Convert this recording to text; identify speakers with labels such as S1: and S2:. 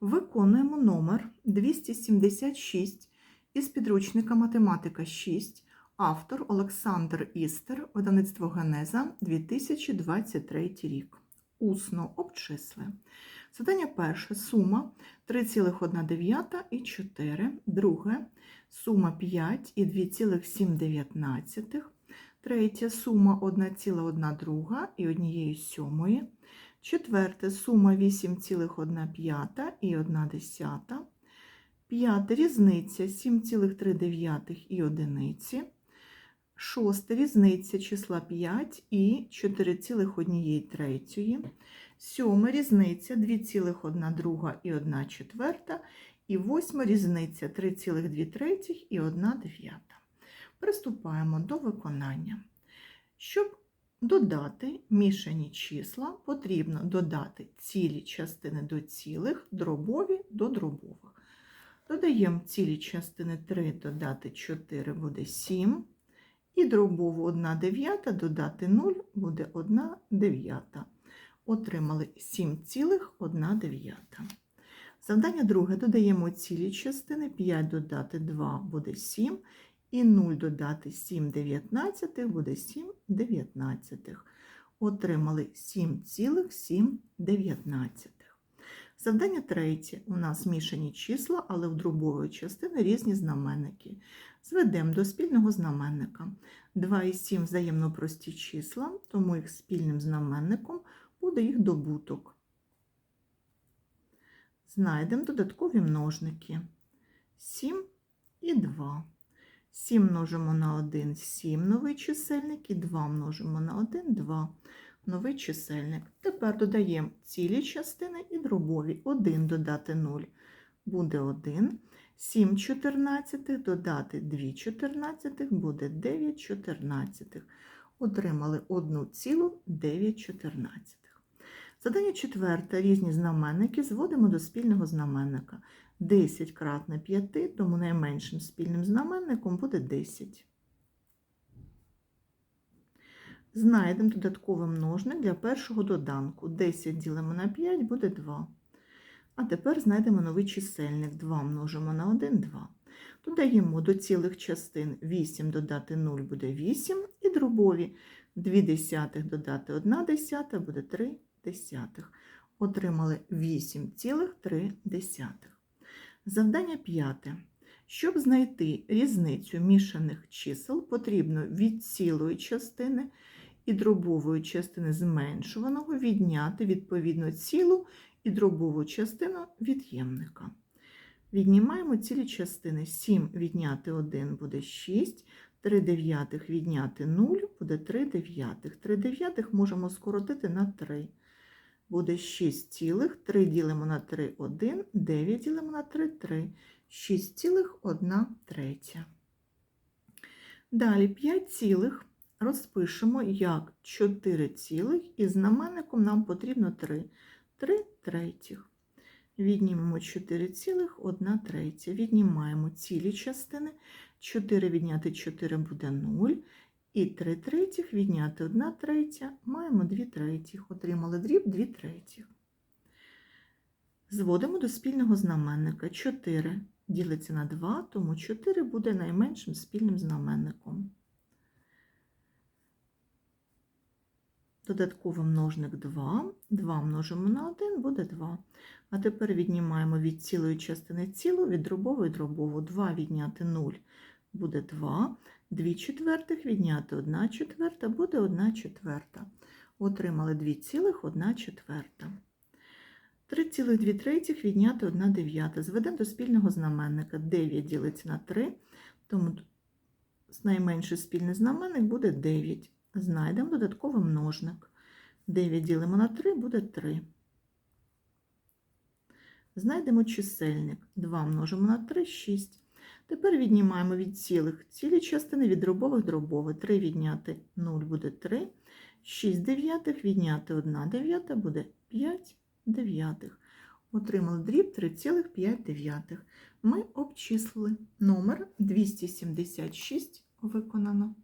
S1: Виконуємо номер 276 із підручника Математика 6, автор Олександр Істер, видавництво Генеза 2023 рік. Усно обчисли. Задання перше. Сума 3,1 і 4, друге. Сума 5 і 2,7, третє. Сума 1,1 і 1 сьомої, четверте. Сума 8,1 і 1 десята, п'яте. Різниця 7,3 і одиниці, шосте. Різниця числа 5 і 4,1 третьої, сьоме. Різниця 2,1 друга і 1 четверта, і восьма різниця 3,2 третіх і 1 дев'ята. Приступаємо до виконання. Щоб додати мішані числа, потрібно додати цілі частини до цілих, дробові до дробових. Додаємо цілі частини 3 додати 4 буде 7. І дробову 1 дев'ята додати 0 буде 1 дев'ята. Отримали 7,1 дев'ята. Завдання друге додаємо цілі частини, 5 додати 2 буде 7, і 0 додати 7 дев'ятнадцятих буде 7 дев'ятнадцятих. Отримали 7,7 дев'ятнадцятих. Завдання третє. У нас мішані числа, але в дробової частини різні знаменники. Зведемо до спільного знаменника. 2 і 7 взаємно прості числа, тому їх спільним знаменником буде їх добуток. Знайдемо додаткові множники. 7 і 2. 7 множимо на 1 7 новий чисельник і 2 множимо на 1 2 новий чисельник. Тепер додаємо цілі частини і дробові. 1 додати 0 буде 1. 7 чотирнадцятих додати 2 чотирнадцятих буде 9 чотирнадцятих. Отримали 1,9 чотирнадцятих. Задання четверте. Різні знаменники зводимо до спільного знаменника. 10 кратне 5, тому найменшим спільним знаменником буде 10. Знайдемо додатковий множник для першого доданку. 10 ділимо на 5 буде 2. А тепер знайдемо новий чисельник. 2 множимо на 1 2. Додаємо до цілих частин 8 додати 0 буде 8, і дробові 2 десятих додати 1 десята буде 3 десятих. Отримали 8,3 десятих. Завдання п'яте. Щоб знайти різницю мішаних чисел, потрібно від цілої частини і дробової частини зменшуваного відняти відповідно цілу і дробову частину від'ємника. Віднімаємо цілі частини. 7 відняти 1 буде 6, 3 дев'ятих відняти 0 буде 3 дев'ятих. 3 дев'ятих можемо скоротити на 3 буде 6 цілих, 3 ділимо на 3 – 1, 9 ділимо на 3 – 3, 6,1 третя. Далі 5 цілих розпишемо як 4 цілих, і знаменником нам потрібно 3. 3 третіх. Віднімемо 4 цілих, 1 третя. Віднімаємо цілі частини. 4 відняти 4 буде 0. І 3 третіх відняти 1 третя, маємо 2 третіх. Отримали дріб 2 третіх. Зводимо до спільного знаменника 4 ділиться на 2, тому 4 буде найменшим спільним знаменником. Додатковий множник 2. 2 множимо на 1 буде 2. А тепер віднімаємо від цілої частини цілу, від дробової дробову. 2 відняти 0 буде 2. 2 четвертих відняти 1 четверта буде 1 четверта. Отримали 2,1 четверта. 3,2 третіх відняти 1 дев'ята. Зведемо до спільного знаменника. 9 ділиться на 3, тому найменший спільний знаменник буде 9. Знайдемо додатковий множник. 9 ділимо на 3 буде 3. Знайдемо чисельник. 2 множимо на 3 6. Тепер віднімаємо від цілих цілі частини від дробових дробових. 3 відняти 0 буде 3. 6 дев'ятих відняти 1 дев'ята буде 5 дев'ятих. Отримали дріб 3,5. Ми обчислили номер 276 виконано.